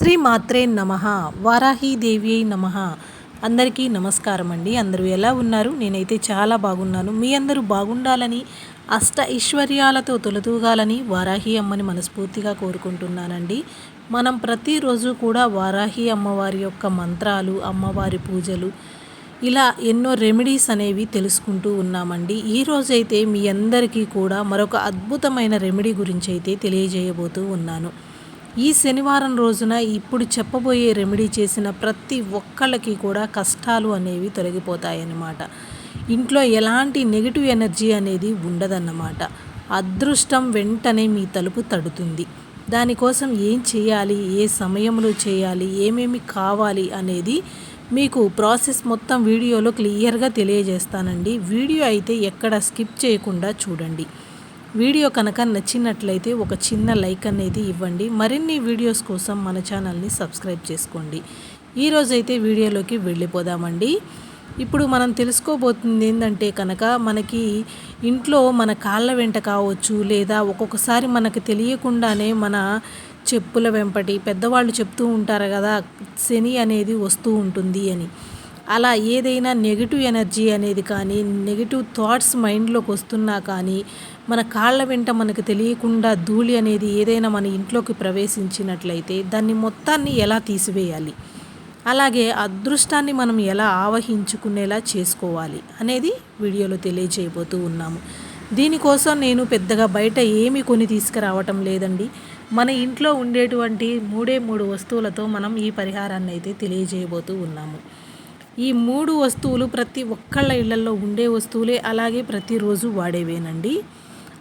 శ్రీ మాత్రే నమ వారాహీదేవి నమ. అందరికీ నమస్కారం అండి. అందరూ ఎలా ఉన్నారు? నేనైతే చాలా బాగున్నాను. మీ అందరూ బాగుండాలని అష్ట ఐశ్వర్యాలతో తొలతూగాలని వారాహి అమ్మని మనస్ఫూర్తిగా కోరుకుంటున్నానండి. మనం ప్రతిరోజు కూడా వారాహి అమ్మవారి యొక్క మంత్రాలు అమ్మవారి పూజలు ఇలా ఎన్నో రెమెడీస్ అనేవి తెలుసుకుంటూ ఉన్నామండి. ఈరోజైతే మీ అందరికీ కూడా మరొక అద్భుతమైన రెమెడీ గురించి అయితే తెలియజేయబోతూ ఉన్నాను. ఈ శనివారం రోజున ఇప్పుడు చెప్పబోయే రెమెడీ చేసిన ప్రతి ఒక్కళ్ళకి కూడా కష్టాలు అనేవి తొలగిపోతాయన్నమాట. ఇంట్లో ఎలాంటి నెగిటివ్ ఎనర్జీ అనేది ఉండదన్నమాట. అదృష్టం వెంటనే మీ తలుపు తడుతుంది. దానికోసం ఏం చేయాలి? ఏ సమయంలో చేయాలి? ఏమేమి కావాలి? అనేది మీకు ప్రాసెస్ మొత్తం వీడియోలో క్లియర్గా తెలియజేస్తానండి. వీడియో అయితే ఎక్కడ స్కిప్ చేయకుండా చూడండి. వీడియో కనుక నచ్చినట్లయితే ఒక చిన్న లైక్ అనేది ఇవ్వండి. మరిన్ని వీడియోస్ కోసం మన ఛానల్ని సబ్స్క్రైబ్ చేసుకోండి. ఈరోజైతే వీడియోలోకి వెళ్ళిపోదామండి. ఇప్పుడు మనం తెలుసుకోబోతుంది ఏంటంటే కనుక మనకి ఇంట్లో మన కాళ్ళ వెంట కావచ్చు లేదా ఒక్కొక్కసారి మనకు తెలియకుండానే మన చెప్పుల వెంపటి పెద్దవాళ్ళు చెప్తూ ఉంటారు కదా శని అనేది వస్తూ ఉంటుంది అని. అలా ఏదైనా నెగిటివ్ ఎనర్జీ అనేది కానీ నెగిటివ్ థాట్స్ మైండ్లోకి వస్తున్నా కానీ మన కాళ్ళ వెంట మనకు తెలియకుండా ధూళి అనేది ఏదైనా మన ఇంట్లోకి ప్రవేశించినట్లయితే దాన్ని మొత్తాన్ని ఎలా తీసివేయాలి? అలాగే అదృష్టాన్ని మనం ఎలా ఆవహించుకునేలా చేసుకోవాలి అనేది వీడియోలో తెలియజేయబోతూ ఉన్నాము. దీనికోసం నేను పెద్దగా బయట ఏమి కొని తీసుకురావటం లేదండి. మన ఇంట్లో ఉండేటువంటి మూడే మూడు వస్తువులతో మనం ఈ పరిహారాన్ని అయితే తెలియజేయబోతూ ఉన్నాము. ఈ మూడు వస్తువులు ప్రతి ఒక్కళ్ళ ఇళ్ళలో ఉండే వస్తువులే అలాగే ప్రతిరోజు వాడేవేనండి?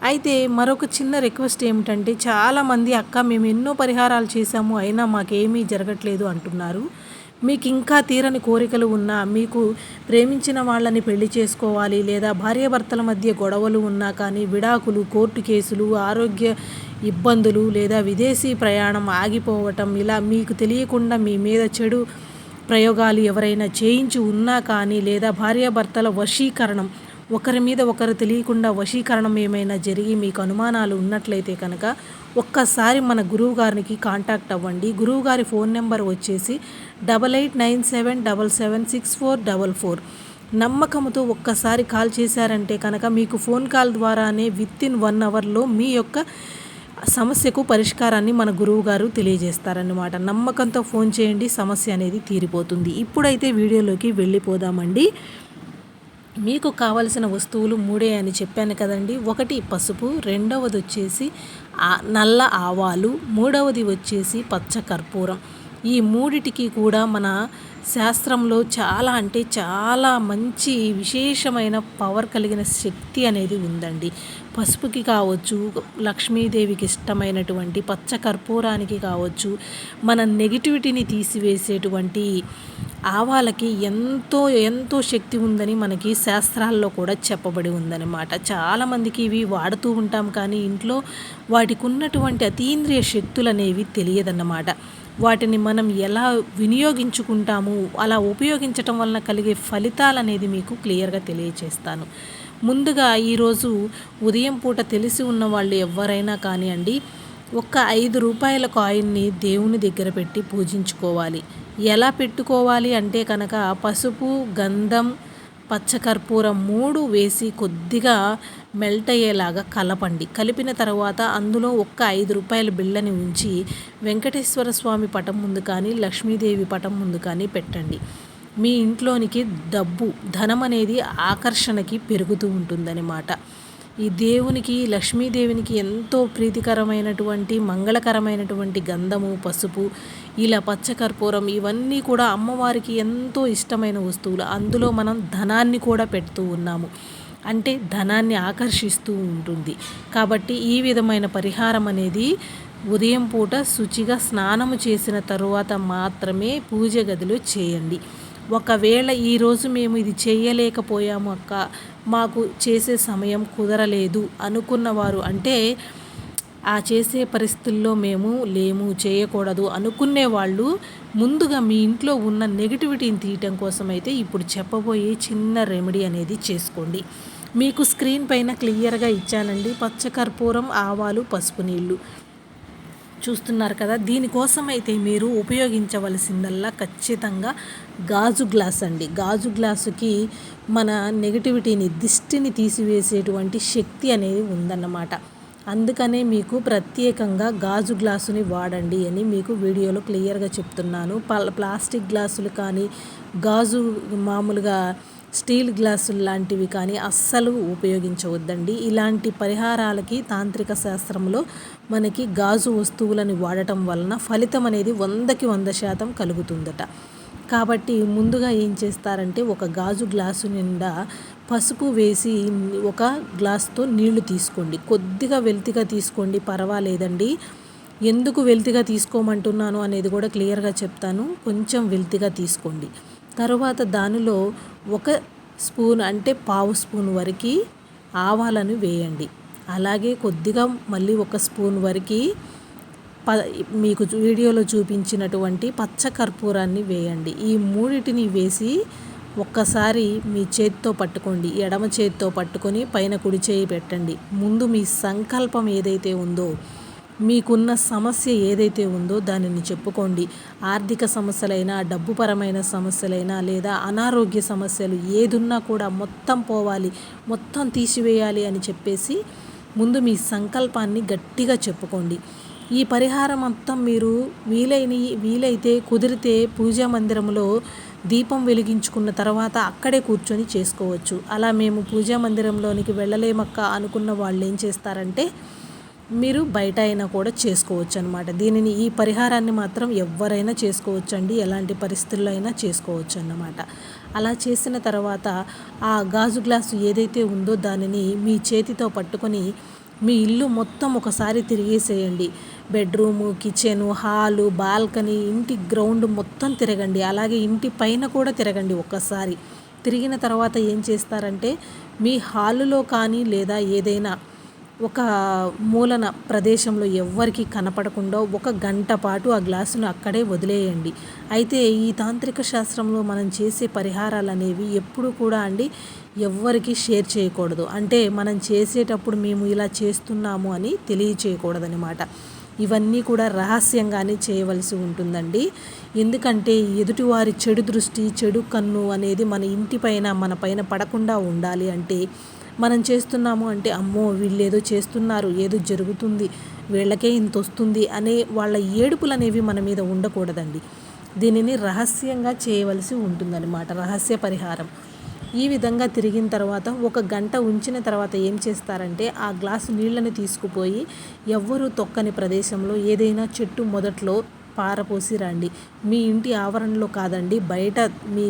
అయితే మరొక చిన్న రిక్వెస్ట్ ఏమిటంటే చాలామంది అక్క మేము ఎన్నో పరిహారాలు చేశాము అయినా మాకేమీ జరగట్లేదు అంటున్నారు. మీకు ఇంకా తీరని కోరికలు ఉన్నా మీకు ప్రేమించిన వాళ్ళని పెళ్ళి చేసుకోవాలి లేదా భార్యాభర్తల మధ్య గొడవలు ఉన్నా కానీ విడాకులు కోర్టు కేసులు ఆరోగ్య ఇబ్బందులు లేదా విదేశీ ప్రయాణం ఆగిపోవటం ఇలా మీకు తెలియకుండా మీ మీద చెడు ప్రయోగాలు ఎవరైనా చేయించి ఉన్నా కానీ లేదా భార్యాభర్తల వశీకరణం ఒకరి మీద ఒకరు తెలియకుండా వశీకరణం ఏమైనా జరిగి మీకు అనుమానాలు ఉన్నట్లయితే కనుక ఒక్కసారి మన గురువు గారికి కాంటాక్ట్ అవ్వండి. గురువు గారి ఫోన్ నెంబర్ వచ్చేసి double eight nine seven double seven six four double four. నమ్మకంతో ఒక్కసారి కాల్ చేశారంటే కనుక మీకు ఫోన్ కాల్ ద్వారానే విత్ ఇన్ వన్ అవర్లో మీ యొక్క సమస్యకు పరిష్కారాన్ని మన గురువు గారు తెలియజేస్తారన్నమాట. నమ్మకంతో ఫోన్ చేయండి సమస్య అనేది తీరిపోతుంది. ఇప్పుడైతే వీడియోలోకి వెళ్ళిపోదామండి. మీకు కావలసిన వస్తువులు మూడే అని చెప్పాను కదండి. ఒకటి పసుపు రెండవది వచ్చేసి నల్ల ఆవాలు మూడవది వచ్చేసి పచ్చ కర్పూరం. ఈ మూడిటికి కూడా మన శాస్త్రంలో చాలా అంటే చాలా మంచి విశేషమైన పవర్ కలిగిన శక్తి అనేది ఉందండి. పసుపుకి కావచ్చు లక్ష్మీదేవికి ఇష్టమైనటువంటి పచ్చ కర్పూరానికి కావచ్చు మన నెగిటివిటీని తీసివేసేటువంటి ఆవాలకి ఎంతో ఎంతో శక్తి ఉందని మనకి శాస్త్రాల్లో కూడా చెప్పబడి ఉందన్నమాట. చాలామందికి ఇవి వాడుతూ ఉంటాం కానీ ఇంట్లో వాటికి ఉన్నటువంటి అతీంద్రియ శక్తులు అనేవి తెలియదన్నమాట. వాటిని మనం ఎలా వినియోగించుకుంటాము అలా ఉపయోగించటం వలన కలిగే ఫలితాలు అనేది మీకు క్లియర్గా తెలియచేస్తాను. ముందుగా ఈరోజు ఉదయం పూట తెలిసి ఉన్న వాళ్ళు ఎవరైనా కానివ్వండి ఒక్క ఐదు రూపాయల కాయిన్ని దేవుని దగ్గర పెట్టి పూజించుకోవాలి. ఎలా పెట్టుకోవాలి అంటే కనుక పసుపు గంధం పచ్చకర్పూరం మూడు వేసి కొద్దిగా మెల్ట్ అయ్యేలాగా కలపండి. కలిపిన తర్వాత అందులో ఒక్క ఐదు రూపాయల బిళ్ళని ఉంచి వెంకటేశ్వర స్వామి పటం ముందు కానీ లక్ష్మీదేవి పటం ముందు కానీ పెట్టండి. మీ ఇంట్లోనికి డబ్బు ధనం అనేది ఆకర్షణకి పెరుగుతూ ఉంటుందన్నమాట. ఈ దేవునికి లక్ష్మీదేవినికి ఎంతో ప్రీతికరమైనటువంటి మంగళకరమైనటువంటి గంధము పసుపు ఇలా పచ్చకర్పూరం ఇవన్నీ కూడా అమ్మవారికి ఎంతో ఇష్టమైన వస్తువులు. అందులో మనం ధనాన్ని కూడా పెడుతూ ఉన్నాము. అంటే ధనాన్ని ఆకర్షిస్తూ ఉంటుంది. కాబట్టి ఈ విధమైన పరిహారం అనేది ఉదయం పూట శుచిగా స్నానము చేసిన తరువాత మాత్రమే పూజ గదిలో చేయండి. ఒకవేళ ఈరోజు మేము ఇది చేయలేకపోయాము అక్క మాకు చేసే సమయం కుదరలేదు అనుకున్నవారు అంటే ఆ చేసే పరిస్థితుల్లో మేము లేము చేయకూడదు అనుకునే వాళ్ళు ముందుగా మీ ఇంట్లో ఉన్న నెగిటివిటీని తీయటం కోసం అయితే ఇప్పుడు చెప్పబోయే చిన్న రెమెడీ అనేది చేసుకోండి. మీకు స్క్రీన్ పైన క్లియర్గా ఇచ్చానండి. పచ్చకర్పూరం ఆవాలు పసుపు నీళ్ళు చూస్తున్నారు కదా దీనికోసం అయితే మీరు ఉపయోగించవలసిందల్లా ఖచ్చితంగా గాజు గ్లాస్ అండి. గాజు గ్లాసుకి మన నెగిటివిటీని దిష్టిని తీసివేసేటువంటి శక్తి అనేది ఉందన్నమాట. అందుకనే మీకు ప్రత్యేకంగా గాజు గ్లాసుని వాడండి అని మీకు వీడియోలో క్లియర్గా చెప్తున్నాను. ప్లాస్టిక్ గ్లాసులు కానీ గాజు మామూలుగా స్టీల్ గ్లాసులు లాంటివి కానీ అస్సలు ఉపయోగించవద్దండి. ఇలాంటి పరిహారాలకి తాంత్రిక శాస్త్రంలో మనకి గాజు వస్తువులను వాడటం వలన ఫలితం అనేది వందకి వంద శాతం కలుగుతుందట. కాబట్టి ముందుగా ఏం చేస్తారంటే ఒక గాజు గ్లాసు నిండా పసుపు వేసి ఒక గ్లాస్తో నీళ్ళు తీసుకోండి. కొద్దిగా వెల్తిగా తీసుకోండి పర్వాలేదండి. ఎందుకు వెల్తిగా తీసుకోమంటున్నాను అనేది కూడా క్లియర్గా చెప్తాను. కొంచెం వెల్తిగా తీసుకోండి. తరువాత దానిలో ఒక స్పూన్ అంటే పావు స్పూన్ వరకు ఆవాలను వేయండి. అలాగే కొద్దిగా మళ్ళీ ఒక స్పూన్ వరకు ప మీకు వీడియోలో చూపించినటువంటి పచ్చ కర్పూరాన్ని వేయండి. ఈ మూడిటిని వేసి ఒక్కసారి మీ చేతితో పట్టుకోండి. ఎడమ చేతితో పట్టుకొని పైన కుడి చేయి పెట్టండి. ముందు మీ సంకల్పం ఏదైతే ఉందో మీకున్న సమస్య ఏదైతే ఉందో దానిని చెప్పుకోండి. ఆర్థిక సమస్యలైనా డబ్బుపరమైన సమస్యలైనా లేదా అనారోగ్య సమస్యలు ఏదున్నా కూడా మొత్తం పోవాలి మొత్తం తీసివేయాలి అని చెప్పేసి ముందు మీ సంకల్పాన్ని గట్టిగా చెప్పుకోండి. ఈ పరిహారం మొత్తం మీరు వీలైన వీలైతే కుదిరితే పూజా మందిరంలో దీపం వెలిగించుకున్న తర్వాత అక్కడే కూర్చొని చేసుకోవచ్చు. అలా మేము పూజా మందిరంలోనికి వెళ్ళలేమక్క అనుకున్న వాళ్ళు ఏం చేస్తారంటే మీరు బయట అయినా కూడా చేసుకోవచ్చు అనమాట దీనిని ఈ పరిహారాన్ని మాత్రం ఎవరైనా చేసుకోవచ్చు అండి ఎలాంటి పరిస్థితుల్లో అయినా చేసుకోవచ్చు అన్నమాట అలా చేసిన తర్వాత ఆ గాజు గ్లాసు ఏదైతే ఉందో దానిని మీ చేతితో పట్టుకొని మీ ఇల్లు మొత్తం ఒకసారి తిరిగేసేయండి. బెడ్రూము కిచెను హాలు బాల్కనీ ఇంటి గ్రౌండ్ మొత్తం తిరగండి. అలాగే ఇంటి పైన కూడా తిరగండి ఒక్కసారి. తిరిగిన తర్వాత ఏం చేస్తారంటే మీ హాలులో కానీ లేదా ఏదైనా ఒక మూలన ప్రదేశంలో ఎవ్వరికి కనపడకుండా ఒక గంట పాటు ఆ గ్లాసును అక్కడే వదిలేయండి. అయితే ఈ తాంత్రిక శాస్త్రంలో మనం చేసే పరిహారాలు అనేవి ఎప్పుడు కూడా అండి ఎవ్వరికి షేర్ చేయకూడదు. అంటే మనం చేసేటప్పుడు మేము ఇలా చేస్తున్నాము అని తెలియచేయకూడదనమాట ఇవన్నీ కూడా రహస్యంగానే చేయవలసి ఉంటుందండి. ఎందుకంటే ఎదుటివారి చెడు దృష్టి చెడు కన్ను అనేది మన ఇంటిపైన మన పైన పడకుండా ఉండాలి అంటే మనం చేస్తున్నాము అంటే అమ్మో వీళ్ళు ఏదో చేస్తున్నారు ఏదో జరుగుతుంది వీళ్ళకే ఇంత వస్తుంది అనే వాళ్ళ ఏడుపులు అనేవి మన మీద ఉండకూడదండి. దీనిని రహస్యంగా చేయవలసి ఉంటుందన్నమాట రహస్య పరిహారం. ఈ విధంగా తిరిగిన తర్వాత ఒక గంట ఉంచిన తర్వాత ఏం చేస్తారంటే ఆ గ్లాసు నీళ్ళని తీసుకుపోయి ఎవ్వరూ తొక్కని ప్రదేశంలో ఏదైనా చెట్టు మొదట్లో పారపోసి రండి. మీ ఇంటి ఆవరణలో కాదండి బయట మీ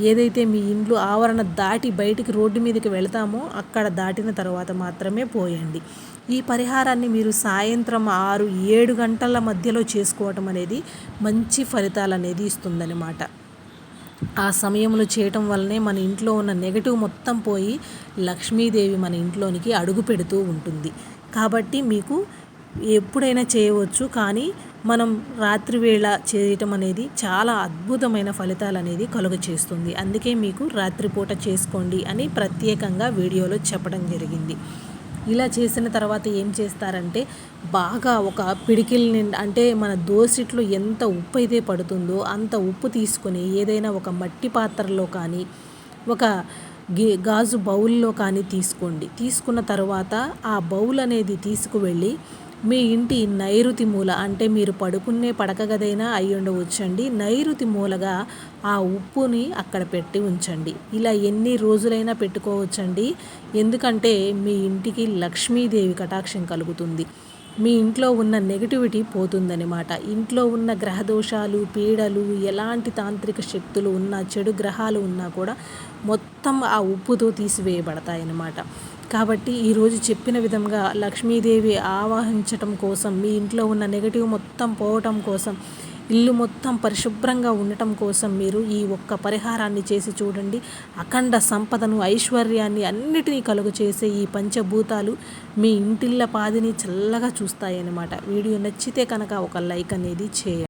ఏదైతే మీ ఇంట్లో ఆవరణ దాటి బయటికి రోడ్డు మీదకి వెళతామో అక్కడ దాటిన తర్వాత మాత్రమే పోయండి. ఈ పరిహారాన్ని మీరు సాయంత్రం ఆరు ఏడు గంటల మధ్యలో చేసుకోవటం అనేది మంచి ఫలితాలు అనేది ఇస్తుందన్నమాట. ఆ సమయంలో చేయటం వల్లనే మన ఇంట్లో ఉన్న నెగటివ్ మొత్తం పోయి లక్ష్మీదేవి మన ఇంట్లోనికి అడుగు పెడుతూ ఉంటుంది. కాబట్టి మీకు ఎప్పుడైనా చేయవచ్చు కానీ మనం రాత్రి వేళ చేయటం అనేది చాలా అద్భుతమైన ఫలితాలు అనేది కలుగ చేస్తుంది. అందుకే మీకు రాత్రిపూట చేసుకోండి అని ప్రత్యేకంగా వీడియోలో చెప్పడం జరిగింది. ఇలా చేసిన తర్వాత ఏం చేస్తారంటే బాగా ఒక పిడికిల్ నిండా అంటే మన దోసిట్లో ఎంత ఉప్పు అయితే పడుతుందో అంత ఉప్పు తీసుకొని ఏదైనా ఒక మట్టి పాత్రలో కానీ ఒక గే గాజు బౌల్లో కానీ తీసుకోండి. తీసుకున్న తర్వాత ఆ బౌల్ అనేది తీసుకువెళ్ళి మీ ఇంటి నైరుతి మూల అంటే మీరు పడుకునే పడక గదైనా అయి ఉండవచ్చండి. నైరుతి మూలగా ఆ ఉప్పుని అక్కడ పెట్టి ఉంచండి. ఇలా ఎన్ని రోజులైనా పెట్టుకోవచ్చండి. ఎందుకంటే మీ ఇంటికి లక్ష్మీదేవి కటాక్షం కలుగుతుంది. మీ ఇంట్లో ఉన్న నెగిటివిటీ పోతుందనమాట ఇంట్లో ఉన్న గ్రహదోషాలు పీడలు ఎలాంటి తాంత్రిక శక్తులు ఉన్నా చెడు గ్రహాలు ఉన్నా కూడా మొత్తం ఆ ఉప్పుతో తీసివేయబడతాయన్నమాట. కాబట్టి ఈరోజు చెప్పిన విధంగా లక్ష్మీదేవి ఆవాహించటం కోసం మీ ఇంట్లో ఉన్న నెగటివ్ మొత్తం పోవటం కోసం ఇల్లు మొత్తం పరిశుభ్రంగా ఉండటం కోసం మీరు ఈ ఒక్క పరిహారాన్ని చేసి చూడండి. అఖండ సంపదను ఐశ్వర్యాన్ని అన్నిటినీ కలుగు చేసే ఈ పంచభూతాలు మీ ఇంటిళ్ళ పాదిని చల్లగా చూస్తాయన్నమాట. వీడియో నచ్చితే కనుక ఒక లైక్ అనేది చేయండి.